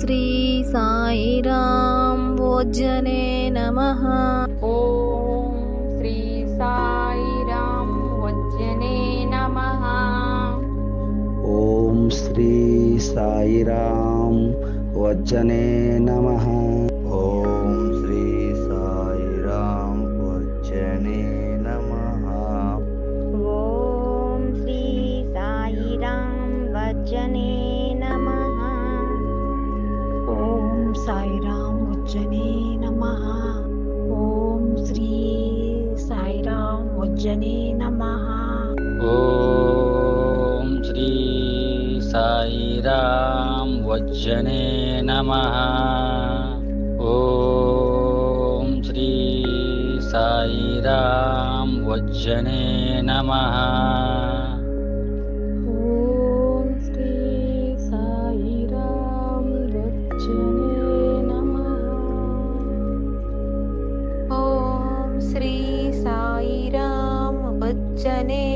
श्री साईराम भोजने नमः। ॐ श्री साईराम वज्जने नमः। ॐ श्री साईराम वज्जने नमः साईराम वज्जने नमः। ॐ श्री साईराम वज्जने नमः। ॐ श्री साईराम वज्जने ॐ श्री साईराम वज्जने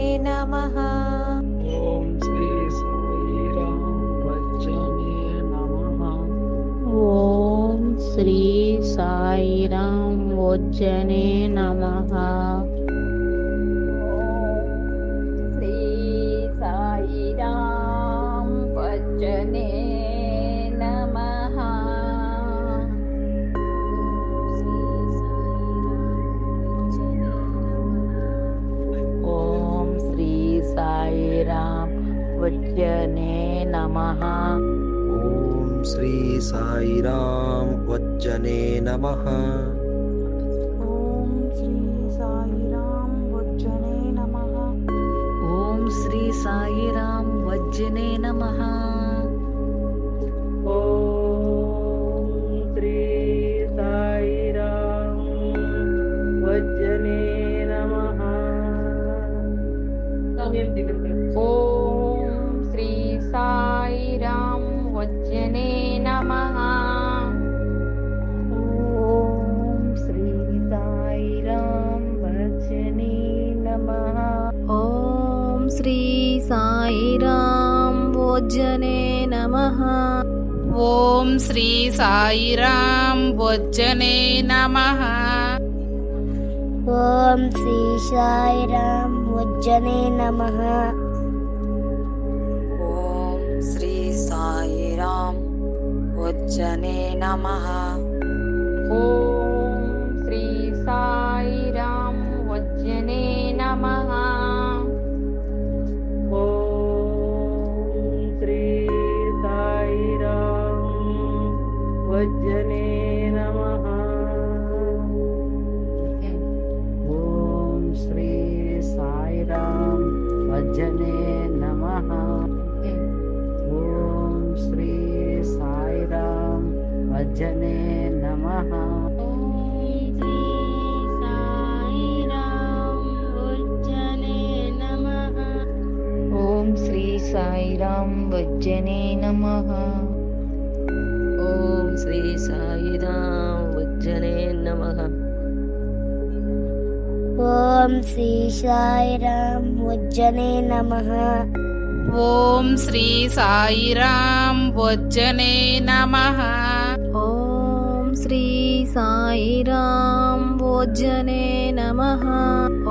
वोज्जने नमः। श्री साईराम वज्जने नमः। ॐ श्री साईराम वोज्जने नमः। ॐ श्री साईराम वज्जने नमः साईराम वज्जने नमः नमः। ॐ श्री साईराम वज्जने नमः। ॐ श्री साईराम वचने नमः। ॐ श्री साईराम वज्जने नमः। ॐ वज्जने नमः। ॐ श्री साईराम वचने नमः। ॐ श्री साईराम वज्जने नमः। ॐ श्री साईराम वचने नमः। ॐ श्री साईराम वज्जने नमः ॐ श्री साईराम भोजने नमः।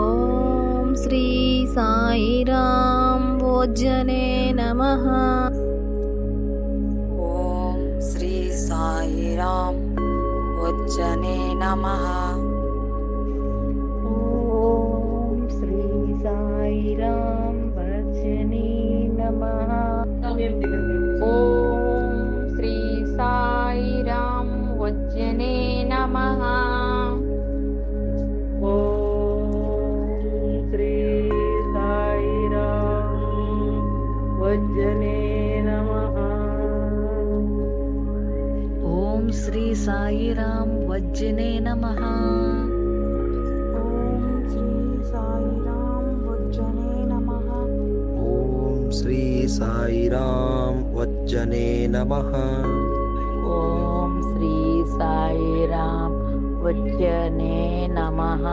ॐ श्री साईराम भोजने नमः। ॐ श्री साईराम वज्जने नमः साईराम वज्जने नमः। ॐ श्री साईराम वज्जने नमः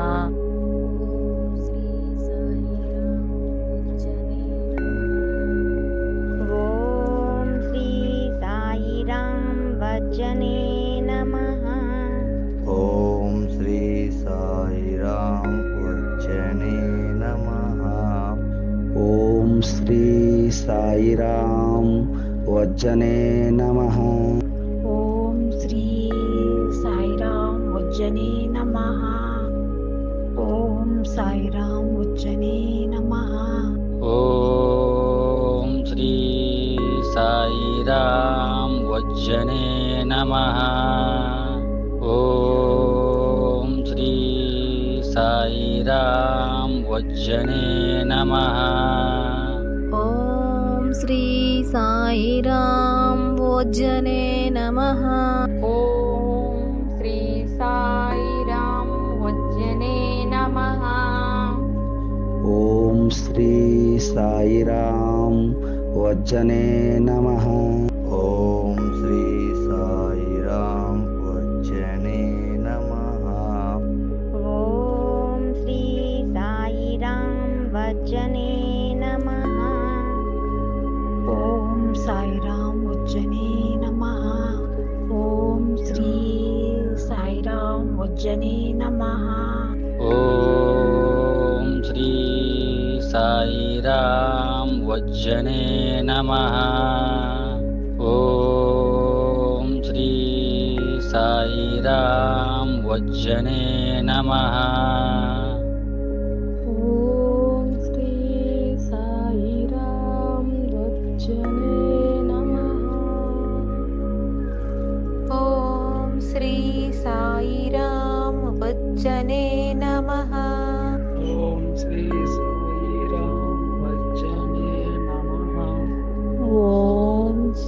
साईराम वज्जने नमः। ॐ श्री साईराम उज्जने नमः। ॐ साईराम उज्जने नमः। ॐ श्री साईराम वज्जने नमः। ॐ श्री साईराम वज्जने नमः। ॐ श्री साईराम भोजने नमः। ॐ श्री साईराम वज्जने नमः। ॐ श्री साईराम वज्जने नमः साईराम वज्जने नमः। ॐ श्री साईराम वज्जने नमः। ॐ श्री भोजने नमः। ॐ श्री साईराम भोजने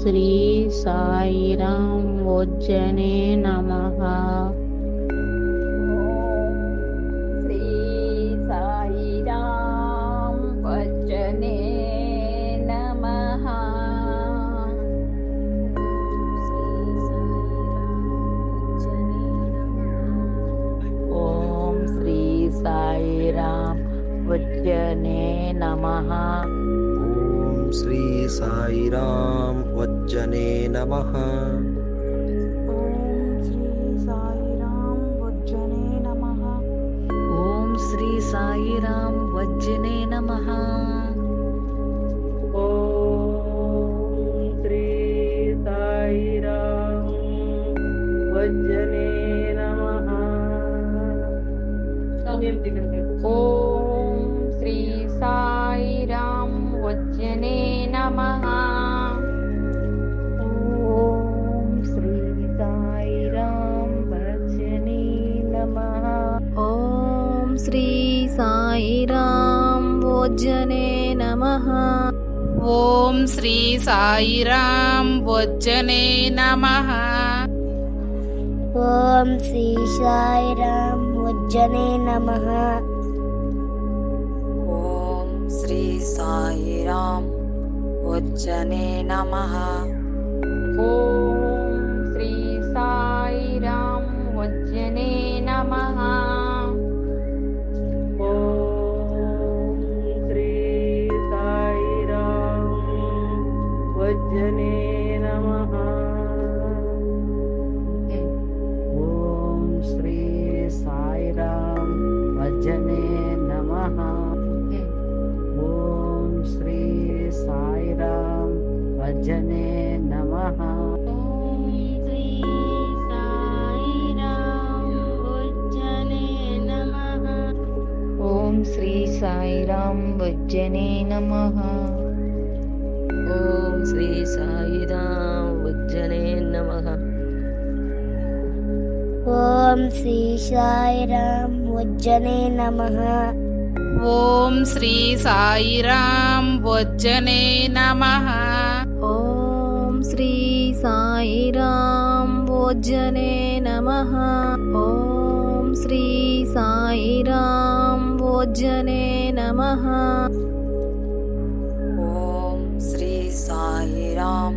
श्री साईराम वज्जने नमः साईराम वज्जने नमः। ॐ श्री साईराम उज्जने नमः। ॐ श्री साईराम वज्जने नमः। ॐ श्री साईराम वज्जने नमः। ॐ भोजने नमः। ॐ श्री साईराम वज्जने नमः। ॐ श्री साईराम वचने नमः। ॐ श्री साईराम वज्जने नमः। ॐ वचने नमः ॐ श्री साईराम वज्जने नमः ॐ श्री साईराम वचने नमः ॐ श्री साईराम वज्जने नमः ॐ श्री साईराम भोजने नमः ॐ श्री साईराम भोजने नमः। ॐ श्री साईराम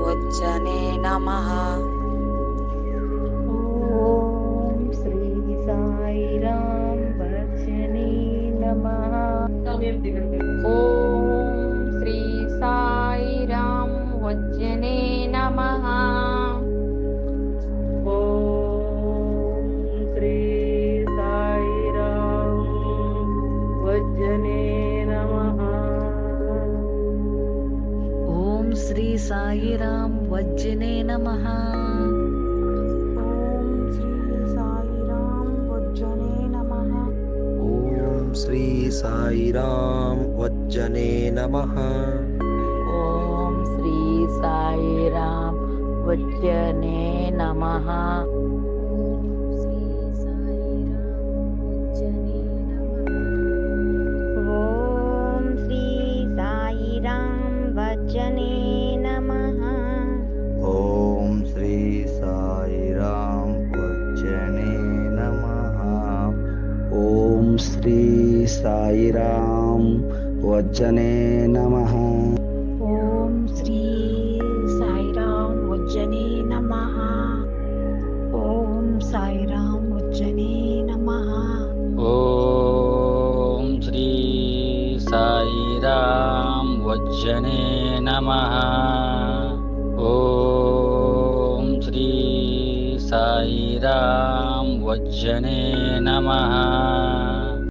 वज्जने नमः जने नमः। ॐ श्री सायिरां वज्जने नमः। ॐ श्री सायिरां वज्जने नमः। ॐ श्री सायिरां वज्जने नमः। साईराम वज्जने नमः। ॐ श्री साईराम वज्जने नमः। ॐ साईराम वज्जने नमः। ॐ श्री साईराम वज्जने नमः। ॐ श्री साईराम वजने नमः।